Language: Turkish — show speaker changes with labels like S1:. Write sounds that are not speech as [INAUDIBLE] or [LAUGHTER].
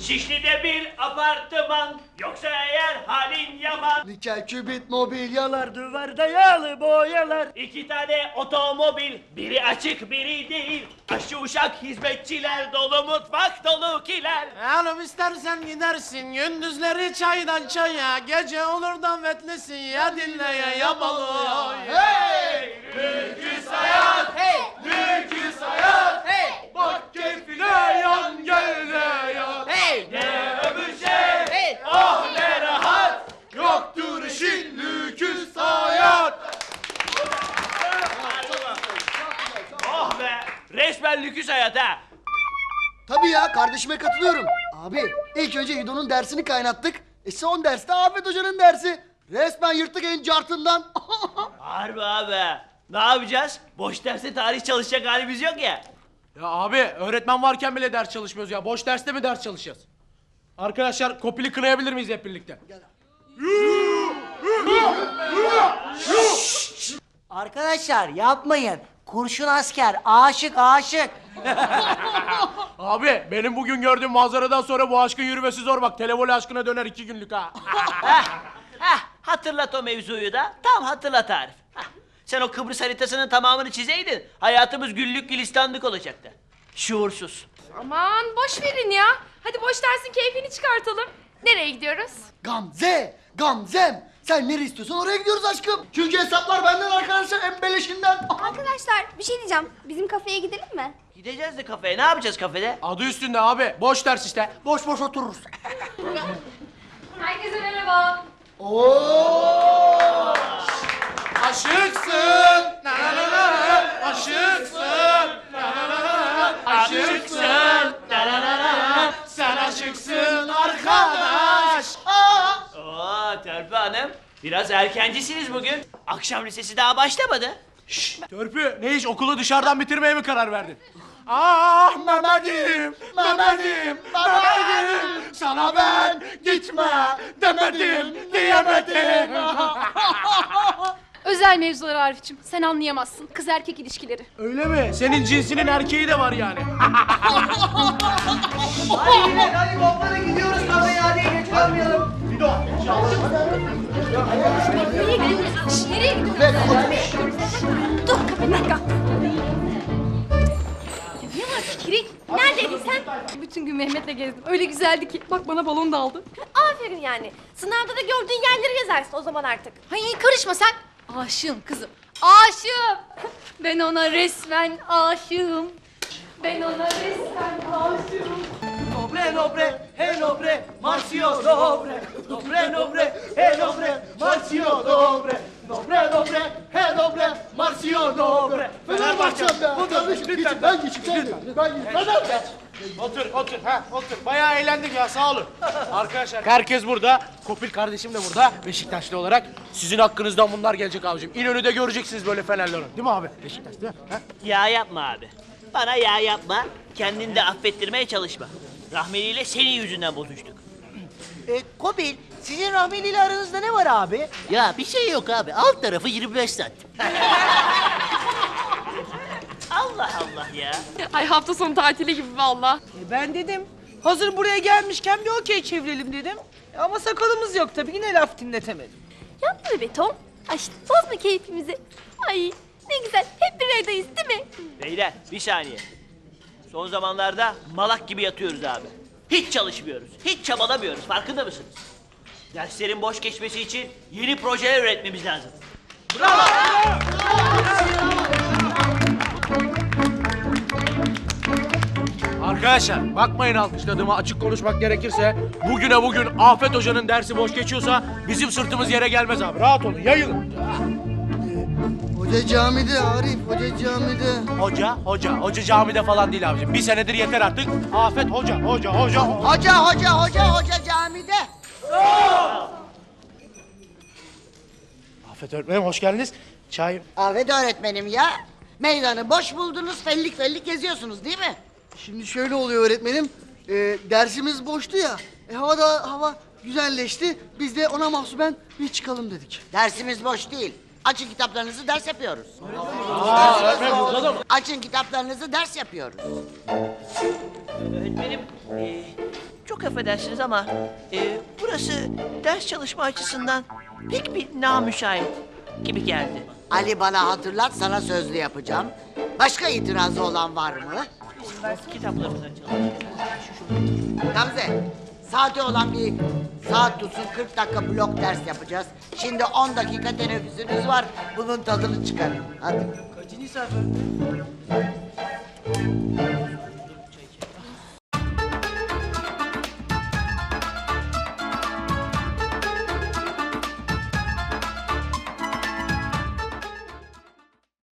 S1: Şişli'de bir apartman yoksa eğer halin yaman.
S2: Nikel kübit mobilyalar duvarda yağlı boyalar.
S1: İki tane otomobil, biri açık biri değil. Aşı uşak hizmetçiler dolu mutfak dolu kiler.
S3: Hanım istersen gidersin gündüzleri çaydan çaya Gece olur davetlisin ya dinleye ya balı
S1: Hey! Lüküs hayat! Hey! Lüküs hayat! Hey! Bak keyfine yan gel de yat.
S3: Hey!
S1: Ne öbür şey!
S3: Hey!
S1: Oh ne rahat! Yoktur işin lüküs hayat! Oh be! Resmen lüküs hayat ha!
S2: Tabii ya kardeşime katılıyorum. Abi ilk önce İdo'nun dersini kaynattık. E son derste Afet Hoca'nın dersi. Resmen yırttık en cartından. [LAUGHS]
S1: Harbi abi. Ne yapacağız? Boş derste tarih çalışacak halimiz yok ya.
S3: Ya abi öğretmen varken bile ders çalışmıyoruz ya boş derste mi ders çalışacağız? Arkadaşlar kopili kınayabilir miyiz hep birlikte?
S4: Arkadaşlar yapmayın. Kurşun asker aşık aşık. [LAUGHS]
S3: Abi benim bugün gördüğüm manzaradan sonra bu aşkın yürümesi zor bak televole aşkına döner iki günlük ha.
S1: Heh, [LAUGHS] hatırlat o mevzuyu da. Tam hatırlat Arif. Heh, sen o Kıbrıs haritasının tamamını çizeydin. Hayatımız güllük gülistanlık olacaktı. Şuursuz.
S5: Aman boş verin ya. Hadi boş dersin keyfini çıkartalım. Nereye gidiyoruz?
S2: Gamze, Gamzem. Sen nereye istiyorsan oraya gidiyoruz aşkım. Çünkü hesaplar benden arkadaşlar embeleşinden.
S6: Arkadaşlar bir şey diyeceğim. Bizim kafeye gidelim mi?
S1: Gideceğiz de kafeye. Ne yapacağız kafede?
S3: Adı üstünde abi boş ders işte.
S2: Boş boş otururuz.
S5: Herkese merhaba.
S2: Oo!
S3: Aşıksın, na na na na, aşıksın,
S1: Biraz erkencisiniz bugün. Akşam lisesi daha başlamadı.
S3: Törpü ne iş okulu dışarıdan bitirmeye mi karar verdin? Ah Mehmet'im, Mehmet'im, Mehmet'im, sana ben gitme demedim, diyemedim. [LAUGHS]
S5: Özel mevzular Arif'ciğim. Sen anlayamazsın. Kız erkek ilişkileri.
S3: Öyle mi? Senin cinsinin erkeği de var yani. [LAUGHS]
S5: bir dakika. Ne var Fikri? Neredeydin sen? Bütün gün Mehmet'le gezdim. Öyle güzeldi ki. Bak bana balon da aldı.
S6: Aferin yani. Sınavda da gördüğün yerleri gezelsin o zaman artık.
S5: Hay karışma sen. Aşığım kızım. Aşığım. Ben ona resmen aşığım. Ben ona resmen aşığım.
S1: Nobre nobre, he nobre, marcio nobre. Nobre nobre, he nobre, marcio nobre. Nobre nobre, he nobre, marcio nobre.
S2: Fenerbahçe'm be. Kardeşim geçin ben geçeyim. sen de. Ben geçeyim. Fenerbahçe.
S3: Otur, otur, ha, otur. Bayağı eğlendik ya, sağ olun. [LAUGHS] Arkadaşlar, herkes burada. Kopil kardeşim de burada, Beşiktaşlı olarak. Sizin hakkınızdan bunlar gelecek abicim. İnönü'de göreceksiniz böyle fenerleri. Değil mi abi? Beşiktaş değil mi? Ha?
S1: Ya yapma abi. Bana ya yapma. Kendini de affettirmeye çalışma. Rahmeliyle senin yüzünden bozuştuk.
S4: E, Kobil sizin rahmeliyle aranızda ne var abi?
S7: Ya bir şey yok abi. Alt tarafı 25 santim. [LAUGHS]
S1: Allah Allah ya.
S5: Ay hafta sonu tatili gibi valla.
S8: E ben dedim hazır buraya gelmişken bir okey çevirelim dedim. Ama sakalımız yok tabii yine laf dinletemedim.
S6: Yapma be beton. Ay işte bozma keyfimizi. Ay ne güzel. Hep bir aradayız değil mi?
S1: Beyler bir saniye. Son zamanlarda malak gibi yatıyoruz abi. Hiç çalışmıyoruz. Hiç çabalamıyoruz. Farkında mısınız? Derslerin boş geçmesi için yeni projeler üretmemiz lazım.
S3: Arkadaşlar, bakmayın alkışladığıma açık konuşmak gerekirse... ...bugüne bugün Afet Hoca'nın dersi boş geçiyorsa... ...bizim sırtımız yere gelmez abi. Rahat olun, yayılın.
S2: Hoca camide Arif. Hoca camide.
S3: Hoca, hoca, hoca camide falan değil abicim. Bir senedir yeter artık. Afet hoca, hoca, hoca.
S4: Hoca hoca hoca hoca camide.
S3: Afet öğretmenim hoş geldiniz. Çay.
S4: Ahmet öğretmenim ya. Meydanı boş buldunuz fellik fellik geziyorsunuz değil mi?
S2: Şimdi şöyle oluyor öğretmenim. E, dersimiz boştu ya. E, hava da hava güzelleşti. Biz de ona mahsuben bir çıkalım dedik.
S4: Dersimiz boş değil. Açın kitaplarınızı ders yapıyoruz.
S3: Öğretmenim burada da mı?
S4: Açın kitaplarınızı ders yapıyoruz.
S1: Öğretmenim, eee, çok affedersiniz ama e, burası ders çalışma açısından pek bir namüsait gibi geldi.
S4: Ali bana hatırlat sana sözlü yapacağım. Başka itirazı olan var mı?
S1: Kitaplarımızı açalım.
S4: Gamze, saate olan bir saat tutsun 40 dakika blok ders yapacağız. Şimdi 10 dakika teneffüsünüz var. Bunun tadını çıkarın. Hadi.
S1: Kaçıncı sayfa?